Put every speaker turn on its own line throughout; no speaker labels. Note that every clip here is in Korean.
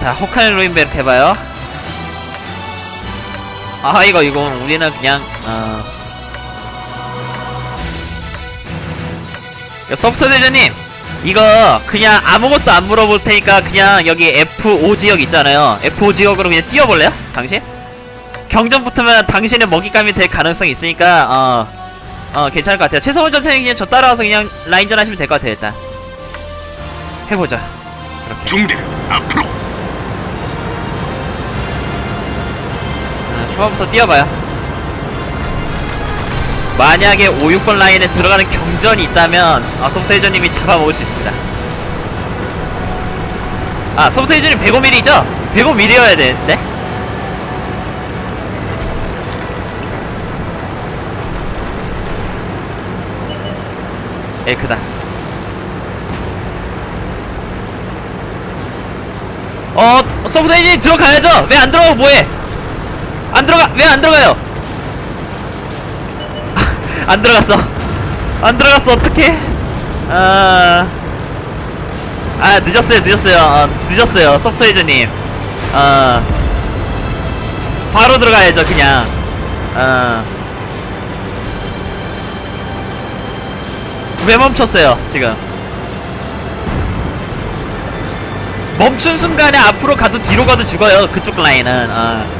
자, 호칸 로인베르크 해봐요. 아, 이거, 이거, 우리는 그냥, 어. 야, 서프트 대전님! 이거, 그냥 아무것도 안 물어볼 테니까, 그냥 여기 F5 지역 있잖아요. F5 지역으로 그냥 뛰어볼래요? 당신? 경전 붙으면 당신의 먹잇감이 될 가능성이 있으니까, 어. 어, 괜찮을 것 같아요. 최성훈 전차님 그냥 저 따라와서 그냥 라인전 하시면 될 것 같아요, 일단. 해보자. 그렇게.
중대 앞으로
초반부터 뛰어봐요. 만약에 5, 6번 라인에 들어가는 경전이 있다면 아, 소프트 회전님이 잡아먹을 수 있습니다. 아, 소프트 회전님 105mm죠? 105mm여야 되는데? 에 크다. 어, 소프트 회전이 들어가야죠? 왜 안 들어가고 뭐해? 안 들어가 왜 안 들어가요? 안 들어갔어. 안 들어갔어 어떡해? 아, 아 늦었어요 늦었어요 어, 늦었어요 소프트웨이저님. 아, 바로 들어가야죠 그냥. 아, 왜 멈췄어요 지금? 멈춘 순간에 앞으로 가도 뒤로 가도 죽어요 그쪽 라인은. 아.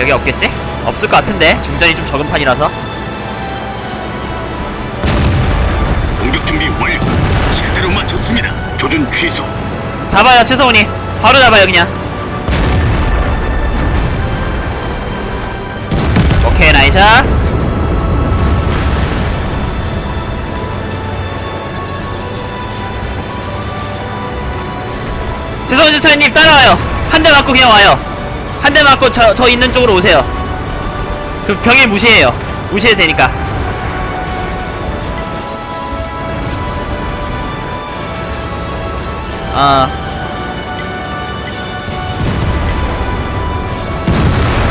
여기 없겠지? 없을 것 같은데. 중전이 좀 적은 판이라서.
공격 준비 완료. 제대로 맞췄습니다. 조준 취소.
잡아요 최성훈이. 바로 잡아요 그냥. 오케이 나이샷 최성훈 주차장님 따라와요. 한 대 맞고 그냥 와요 한 대 맞고 저, 저 있는 쪽으로 오세요. 그 병일 무시해요. 무시해도 되니까. 아.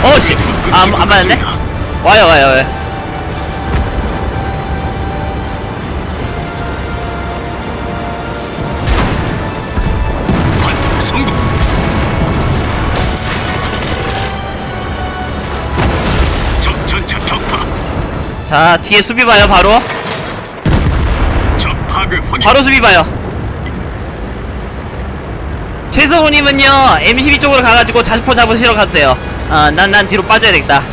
어씨. 안, 안 맞았네? 와요 와요 와요 자 뒤에 수비 봐요 바로. 바로 수비 봐요. 최성우님은요 M12 쪽으로 가가지고 자주포 잡으시러 가도 돼요. 아난 난 뒤로 빠져야 되겠다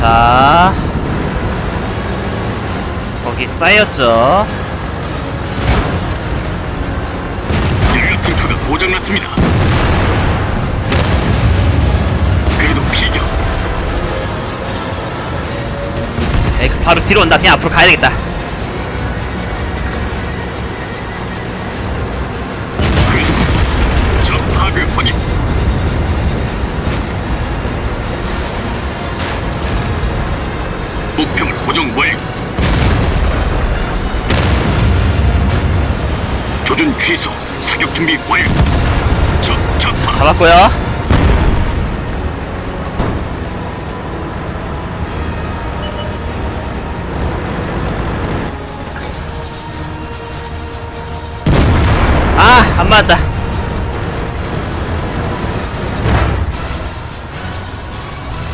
자 저기 쌓였죠?
연료 탱크가 고장났습니다. 그래도 피격
에이 그 바로 뒤로 온다. 그냥 앞으로 가야 되겠다
조준 취소 사격 준비 완료. 적 격파
잡았고요. 아 안 맞았다.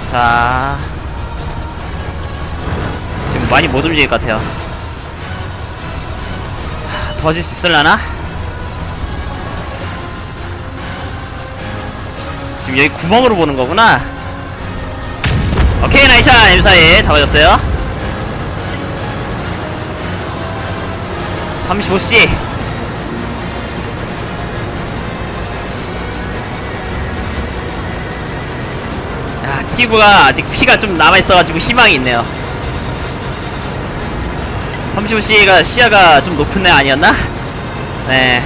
자. 지금 많이 못 움직일 것 같아요. 하, 도와줄 수 있을라나? 여기 구멍으로 보는 거구나. 오케이 나이샷 M4에 잡아줬어요. 35C. 야 티브가 아직 피가 좀 남아 있어가지고 희망이 있네요. 35C가 시야가 좀 높은 애 아니었나? 네.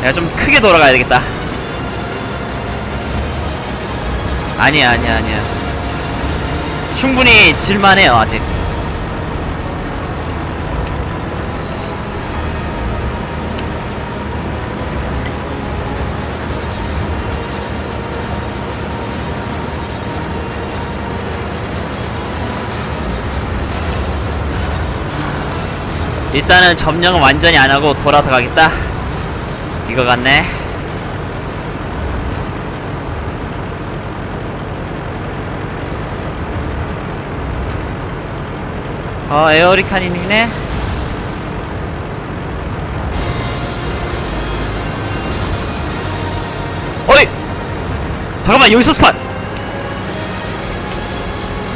내가 좀 크게 돌아가야 되겠다. 아니야 아니야 아니야 충분히 질만해요 아직 씨. 일단은 점령은 완전히 안 하고 돌아서 가겠다. 이거 같네. 어, 에어리카니님이네. 어이! 잠깐만, 여기서 스팟!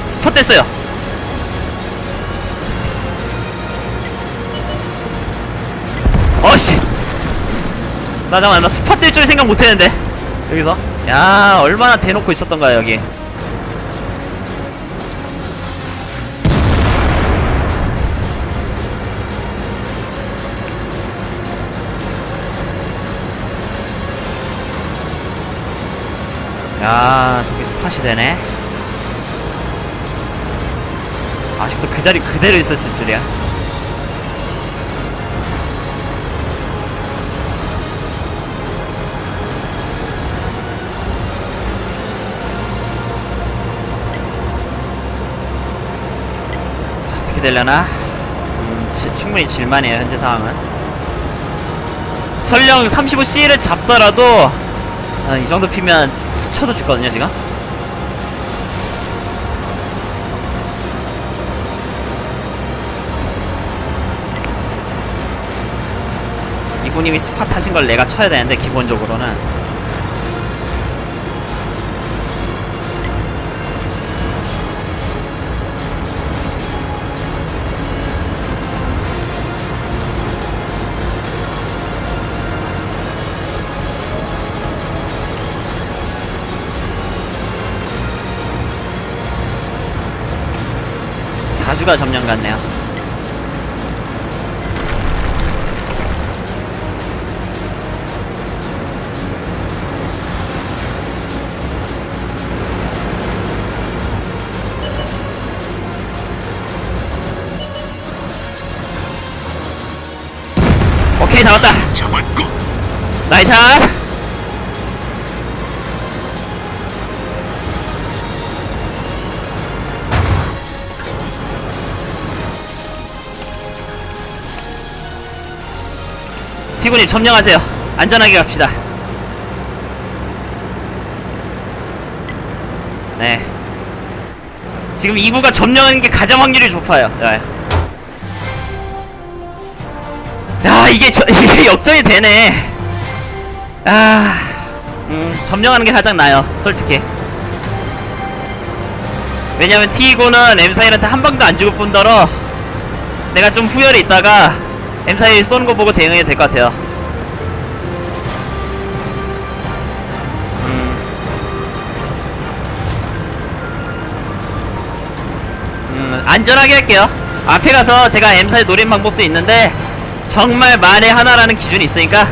스팟 됐어요. 어씨! 나 잠깐만, 나 스팟 될 줄 생각 못 했는데. 여기서. 야, 얼마나 대놓고 있었던가요, 여기. 야, 저기 스팟이 되네. 아직도 그 자리 그대로 있었을 줄이야. 어떻게 되려나? 음, 지- 충분히 질만해요, 현재 상황은. 설령 35C를 잡더라도, 아, 이 정도 피면 스쳐도 죽거든요, 지금. 이분님이 스팟 하신 걸 내가 쳐야 되는데, 기본적으로는. 자주가 점령 같네요. 오케이 잡았다.
잡았고
나이샷. 티군님 점령하세요. 안전하게 갑시다. 네. 지금 2부가 점령하는 게 가장 확률이 높아요. 야, 야 이게 저, 이게 역전이 되네. 아, 음, 점령하는 게 가장 나아요. 솔직히. 왜냐면 T2는 M4일한테 한 방도 안 죽을 뿐더러 내가 좀 후열이 있다가 M4일 쏘는 거 보고 대응해도 될 것 같아요. 음. 음, 안전하게 할게요. 앞에 가서 제가 M4에 노린 방법도 있는데 정말 만에 하나라는 기준이 있으니까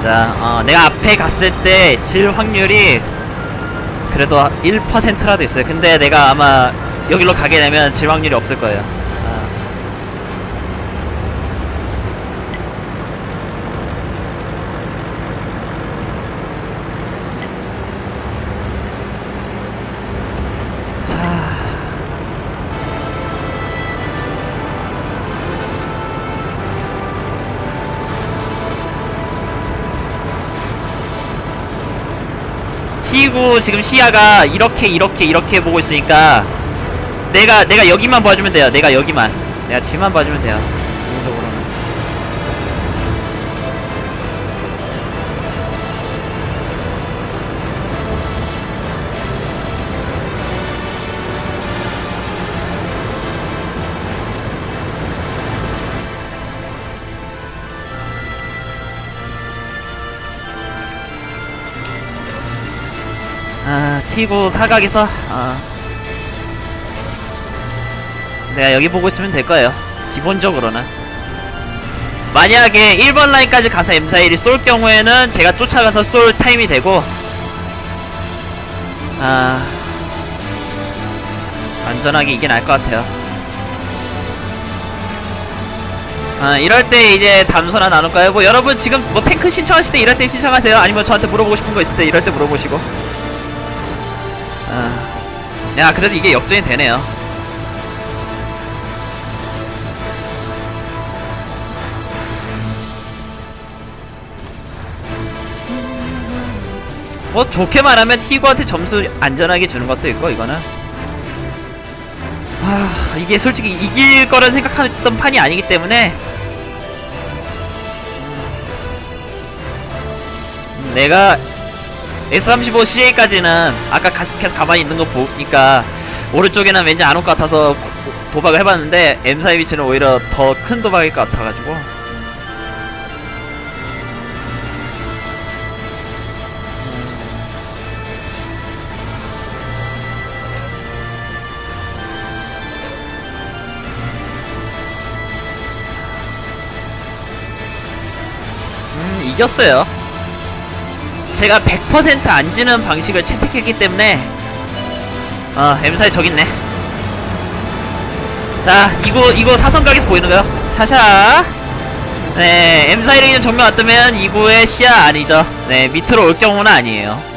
자, 어, 내가 앞에 갔을 때 질 확률이 그래도 1%라도 있어요. 근데 내가 아마 여기로 가게 되면 질 확률이 없을 거예요. T9 지금 시야가 이렇게 이렇게 이렇게 보고 있으니까 내가 내가 여기만 봐주면 돼요. 내가 여기만. 내가 뒤만 봐주면 돼요. T9 사각에서 아, 내가 여기 보고 있으면 될 거예요 기본적으로는 만약에 1번 라인까지 가서 M41이 쏠 경우에는 제가 쫓아가서 쏠 타임이 되고 아 안전하게 이게 나을 것 같아요 아, 이럴 때 이제 담소나 나눌까요? 뭐 여러분 지금 뭐 탱크 신청하실 때 이럴 때 신청하세요. 아니면 저한테 물어보고 싶은 거 있을 때 이럴 때 물어보시고. 아, 야 그래도 이게 역전이 되네요. 뭐 좋게 말하면 티구한테 점수 안전하게 주는 것도 있고 이거는. 아 이게 솔직히 이길 거라 생각했던 판이 아니기 때문에. 음, 내가 S35CA까지는 아까 가- 계속 가만히 있는 거 보니까 오른쪽에는 왠지 안 올 것 같아서 고- 도박을 해봤는데 M4 위치는 오히려 더 큰 도박일 것 같아가지고. 음 이겼어요 제가 100%안 지는 방식을 채택했기 때문에 어 M4에 저기 있네. 자 이거 이거 사선각에서 보이는 거요? 샤샤. 네 M4 1는 정면 왔다면 2구의 시야 아니죠. 네 밑으로 올 경우는 아니에요. 네.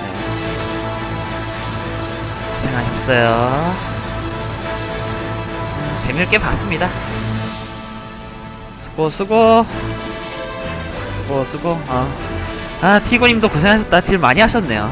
고생하셨어요. 음, 재미있게 봤습니다. 수고 수고. 수고 수고. 어. 아 티고님도 고생하셨다. 딜 많이 하셨네요